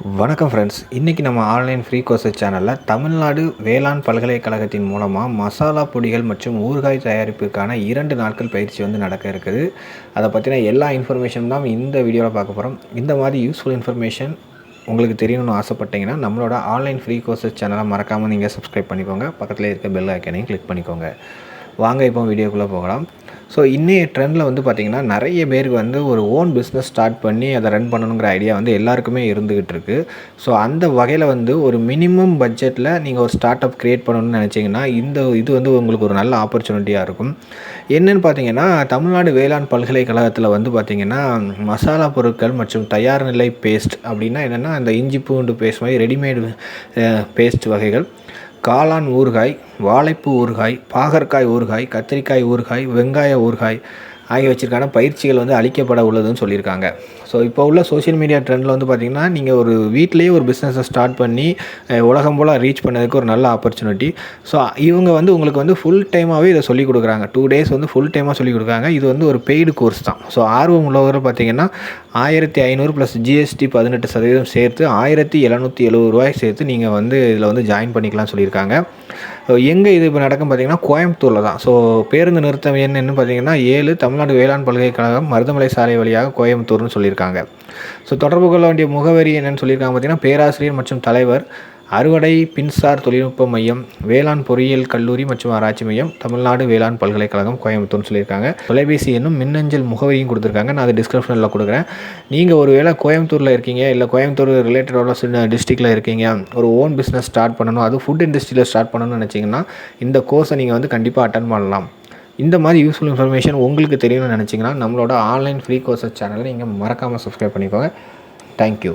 வணக்கம் ஃப்ரெண்ட்ஸ் இன்றைக்கி நம்ம ஆன்லைன் ஃப்ரீ கோர்ஸஸ் சேனலில் தமிழ்நாடு வேளாண் பல்கலைக்கழகத்தின் மூலமாக மசாலா பொடிகள் மற்றும் ஊறுகாய் தயாரிப்புக்கான இரண்டு நாட்கள் பயிற்சி வந்து நடக்க இருக்குது. அதை பற்றின எல்லா இன்ஃபர்மேஷன் தான் இந்த வீடியோவில் பார்க்க போகிறோம் இந்த மாதிரி யூஸ்ஃபுல் இன்ஃபர்மேஷன் உங்களுக்கு தெரியணும்னு ஆசைப்பட்டீங்கன்னா நம்மளோட ஆன்லைன் ஃப்ரீ கோர்ஸஸ் சேனலை மறக்காமல் நீங்கள் சப்ஸ்கிரைப் பண்ணிக்கோங்க. பக்கத்தில் இருக்க பெல் ஐக்கனையும் கிளிக் பண்ணிக்கோங்க. வாங்க இப்போ வீடியோக்குள்ளே போகலாம். ஸோ இன்றைய ட்ரெண்டில் வந்து பார்த்திங்கன்னா நிறைய பேருக்கு வந்து ஒரு ஓன் பிஸ்னஸ் ஸ்டார்ட் பண்ணி அதை ரன் பண்ணணுங்கிற ஐடியா வந்து எல்லாருக்குமே இருந்துக்கிட்டு இருக்குது ஸோ அந்த வகையில் வந்து ஒரு மினிமம் பட்ஜெட்டில் நீங்கள் ஒரு ஸ்டார்ட் அப் க்ரியேட் பண்ணணும்னு நினச்சிங்கன்னா இந்த இது வந்து உங்களுக்கு ஒரு நல்ல ஆப்பர்ச்சுனிட்டியாக இருக்கும். என்னென்னு பார்த்தீங்கன்னா தமிழ்நாடு வேளாண் பல்கலைக்கழகத்தில் வந்து பார்த்திங்கன்னா மசாலா பொருட்கள் மற்றும் தயார் நிலை பேஸ்ட் அப்படின்னா என்னென்னா அந்த இஞ்சி பூண்டு பேஸ்ட் மாதிரி ரெடிமேடு பேஸ்ட் வகைகள். காளான் ஊறுகாய் வாழைப்பூ ஊறுகாய் பாகற்காய் ஊறுகாய் கத்திரிக்காய் ஊறுகாய் வெங்காய ஊறுகாய் ஆகியவற்றிற்கான பயிற்சிகள் வந்து அளிக்கப்பட உள்ளதுன்னு சொல்லியிருக்காங்க. ஸோ இப்போ உள்ள சோஷியல் மீடியா ட்ரெண்டில் வந்து பார்த்திங்கன்னா நீங்கள் ஒரு வீட்லேயே ஒரு பிஸ்னஸை ஸ்டார்ட் பண்ணி உலகம் போல் ரீச் பண்ணதுக்கு ஒரு நல்ல ஆப்பர்ச்சுனிட்டி ஸோ இவங்க வந்து உங்களுக்கு வந்து ஃபுல் டைமாகவே இதை சொல்லிக் கொடுக்குறாங்க. டூ டேஸ் வந்து ஃபுல் டைமாக சொல்லிக் கொடுக்குறாங்க. இது வந்து ஒரு பெய்டு கோர்ஸ் தான். ஸோ ஆர்வம் உள்ளவர் பார்த்திங்கன்னா ஆயிரத்தி ஐநூறு ப்ளஸ் ஜிஎஸ்டி பதினெட்டு சதவீதம் சேர்த்து ஆயிரத்தி எழுநூற்றி எழுபது ரூபாய் சேர்த்து நீங்கள் வந்து இதில் வந்து ஜாயின் பண்ணிக்கலாம்னு சொல்லியிருக்காங்க. எங்கே இது இப்போ நடக்கும் பார்த்திங்கன்னா கோயம்புத்தூரில் தான். ஸோ பேருந்து நிறுத்தம் என்னன்னு பார்த்தீங்கன்னா ஏழு தமிழ் தமிழ்நாடு வேளாண் பல்கலைக்கழகம் மருதமலை சாலை வழியாக கோயம்புத்தூர்னு சொல்லியிருக்காங்க. ஸோ தொடர்பு கொள்ள வேண்டிய முகவரி என்னன்னு சொல்லியிருக்காங்க பார்த்தீங்கன்னா பேராசிரியர் மற்றும் தலைவர் அறுவடை பின்சார் தொழில்நுட்ப மையம் வேளாண் பொறியியல் கல்லூரி மற்றும் ஆராய்ச்சி மையம் தமிழ்நாடு வேளாண் பல்கலைக்கழகம் கோயம்புத்தூர்னு சொல்லியிருக்காங்க. தொலைபேசி எண்ணும் மின்னஞ்சல் முகவரியும் கொடுத்துருக்காங்க. நான் அது டிஸ்கிரிப்ஷனில் கொடுக்குறேன். நீங்கள் ஒரு வேளை கோயம்புத்தூரில் இருக்கீங்க இல்லை கோயம்புத்தூர் ரிலேட்டடோட சின்ன டிஸ்ட்ரிக்டில் இருக்கீங்க ஒரு ஓன் பிஸ்னஸ் ஸ்டார்ட் பண்ணணும் அது ஃபுட் இண்டஸ்ட்ரியில் ஸ்டார்ட் பண்ணணும்னு நினச்சிங்கன்னா இந்த கோர்ஸை நீங்கள் வந்து கண்டிப்பாக அட்டன் பண்ணலாம். இந்த மாதிரி யூஸ்ஃபுல் இன்ஃபர்மேஷன் உங்களுக்கு தெரியணும்னு நினச்சிங்கன்னா நம்மளோட ஆன்லைன் ஃப்ரீ கோர்சஸ் சேனலை நீங்கள் மறக்காமல் சப்ஸ்கிரைப் பண்ணிக்கோங்க. தேங்க்யூ